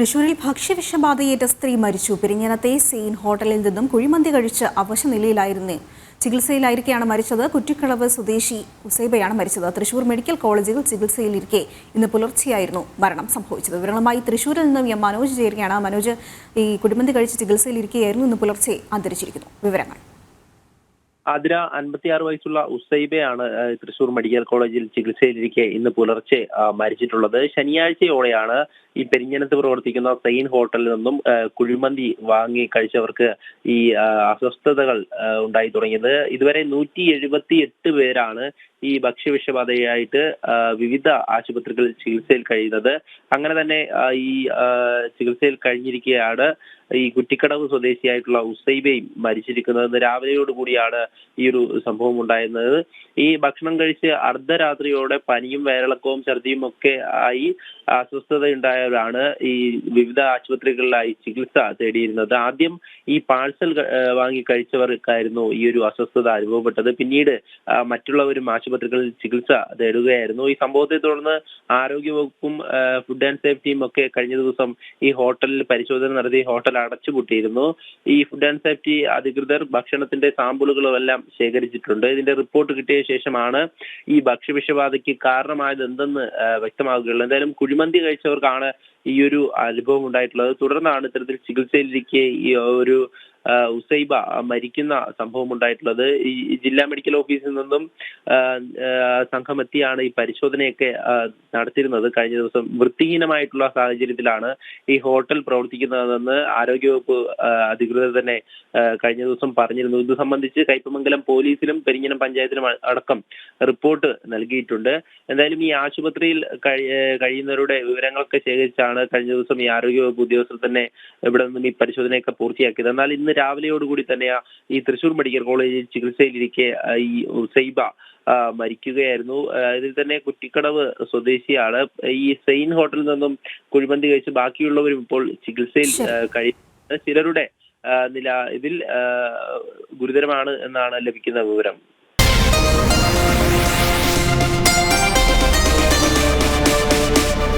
തൃശൂരിൽ ഭക്ഷ്യവിഷബാധയേറ്റ സ്ത്രീ മരിച്ചു. പെരിഞ്ഞനത്തെ സെയിൻ ഹോട്ടലിൽ നിന്നും കുഴിമന്തി കഴിച്ച് അവശനിലയിലായിരുന്നു ചികിത്സയിലായിരിക്കെയാണ് മരിച്ചത്. കുറ്റിക്കളവ് സ്വദേശി ഉസൈബയാണ് മരിച്ചത്. തൃശൂർ മെഡിക്കൽ കോളേജിൽ ചികിത്സയിലിരിക്കെ ഇന്ന് പുലർച്ചെയായിരുന്നു മരണം സംഭവിച്ചത്. വിവരങ്ങളുമായി തൃശൂരിൽ നിന്നും എം മനോജ് ചേരുകയാണ്. മനോജ് ഈ കുഴിമന്തി കഴിച്ച് ചികിത്സയിലിരിക്കെയായിരുന്നു. ഇന്ന് പുലർച്ചെ അന്തരിച്ചിരിക്കുന്നു. വിവരങ്ങൾ. ആതിര അൻപത്തിയാറ് വയസ്സുള്ള ഉസൈബയാണ് തൃശൂർ മെഡിക്കൽ കോളേജിൽ ചികിത്സയിലിരിക്കെ ഇന്ന് പുലർച്ചെ മരിച്ചിട്ടുള്ളത്. ശനിയാഴ്ചയോടെയാണ് ഈ പെരിഞ്ഞനത്ത് പ്രവർത്തിക്കുന്ന സെയിൻ ഹോട്ടലിൽ നിന്നും കുഴിമന്തി വാങ്ങി കഴിച്ചവർക്ക് ഈ അസ്വസ്ഥതകൾ ഉണ്ടായി തുടങ്ങിയത്. ഇതുവരെ നൂറ്റി എഴുപത്തി എട്ട് പേരാണ് ഈ ഭക്ഷ്യവിഷബാധയായിട്ട് വിവിധ ആശുപത്രികളിൽ ചികിത്സയിൽ കഴിയുന്നത്. അങ്ങനെ തന്നെ ഈ ചികിത്സയിൽ കഴിഞ്ഞിരിക്കുകയാണ് ഈ കുറ്റിക്കടവ് സ്വദേശിയായിട്ടുള്ള ഉസൈബയും മരിച്ചിരിക്കുന്നത്. രാവിലെയോടുകൂടിയാണ് രാവിലെയോട് കൂടിയാണ് ഈ ഒരു സംഭവം ഉണ്ടായിരുന്നത്. ഈ ഭക്ഷണം കഴിച്ച് അർദ്ധരാത്രിയോടെ പനിയും വയറിളക്കവും ഛർദിയും ഒക്കെ ആയി അസ്വസ്ഥത അസ്വസ്ഥതയുണ്ടായവരാണ് ഈ വിവിധ ആശുപത്രികളിലായി ചികിത്സ തേടിയിരുന്നത്. ആദ്യം ഈ പാഴ്സൽ വാങ്ങി കഴിച്ചവർക്കായിരുന്നു ഈ ഒരു അസ്വസ്ഥത അനുഭവപ്പെട്ടത്. പിന്നീട് മറ്റുള്ളവരും ആശുപത്രികളിൽ ചികിത്സ തേടുകയായിരുന്നു. ഈ സംഭവത്തെ തുടർന്ന് ആരോഗ്യവകുപ്പും ഫുഡ് ആൻഡ് സേഫ്റ്റിയും ഒക്കെ കഴിഞ്ഞ ദിവസം ഈ ഹോട്ടലിൽ പരിശോധന നടത്തി ഹോട്ടൽ അടച്ചുപൂട്ടിയിരുന്നു. ഈ ഫുഡ് ആൻഡ് സേഫ്റ്റി അധികൃതർ ഭക്ഷണത്തിന്റെ സാമ്പിളുകളും എല്ലാം ശേഖരിച്ചിട്ടുണ്ട്. ഇതിന്റെ റിപ്പോർട്ട് കിട്ടിയ ശേഷമാണ് ഈ ഭക്ഷ്യവിഷബാധയ്ക്ക് കാരണമായത് എന്തെന്ന് വ്യക്തമാകുകയുള്ളൂ എന്തായാലും കുഴിമന്തി കഴിച്ചവർക്കാണ് ഈ ഒരു അനുഭവം ഉണ്ടായിട്ടുള്ളത്. തുടർന്നാണ് ഇത്തരത്തിൽ ചികിത്സയിലിരിക്കെ ഈ ഒരു ഉസൈബ മരിക്കുന്ന സംഭവം ഉണ്ടായിട്ടുള്ളത് ഈ ജില്ലാ മെഡിക്കൽ ഓഫീസിൽ നിന്നും ആ, ആ, സംഘം എത്തിയാണ് ഈ പരിശോധനയൊക്കെ നടത്തിയിരുന്നത്. കഴിഞ്ഞ ദിവസം വൃത്തിഹീനമായിട്ടുള്ള സാഹചര്യത്തിലാണ് ഈ ഹോട്ടൽ പ്രവർത്തിക്കുന്നതെന്ന് ആരോഗ്യവകുപ്പ് അധികൃതർ തന്നെ കഴിഞ്ഞ ദിവസം പറഞ്ഞിരുന്നു. ഇത് സംബന്ധിച്ച് കയ്പമംഗലം പോലീസിലും പെരിഞ്ഞനം പഞ്ചായത്തിലും അടക്കം റിപ്പോർട്ട് നൽകിയിട്ടുണ്ട്. എന്തായാലും ഈ ആശുപത്രിയിൽ കഴിയുന്നവരുടെ വിവരങ്ങളൊക്കെ ശേഖരിച്ചാണ് കഴിഞ്ഞ ദിവസം ഈ ആരോഗ്യവകുപ്പ് ഉദ്യോഗസ്ഥർ തന്നെ ഇവിടെ നിന്നും ഈ പരിശോധനയൊക്കെ പൂർത്തിയാക്കിയത്. എന്നാൽ ഇന്ന് രാവിലെയോടുകൂടി തന്നെ ഈ തൃശൂർ മെഡിക്കൽ കോളേജിൽ ചികിത്സയിലിരിക്കെ ഈ സൈബ മരിക്കുകയായിരുന്നു. ഇതിൽ തന്നെ കുറ്റിക്കടവ് സ്വദേശിയാണ്. ഈ സെയിൻ ഹോട്ടലിൽ നിന്നും കുഴിമന്തി കഴിച്ച് ബാക്കിയുള്ളവരും ഇപ്പോൾ ചികിത്സയിൽ കഴിയുന്ന കഴിയുന്നത് ചിലരുടെ നില ഇതിൽ ഗുരുതരമാണ് എന്നാണ് ലഭിക്കുന്ന വിവരം.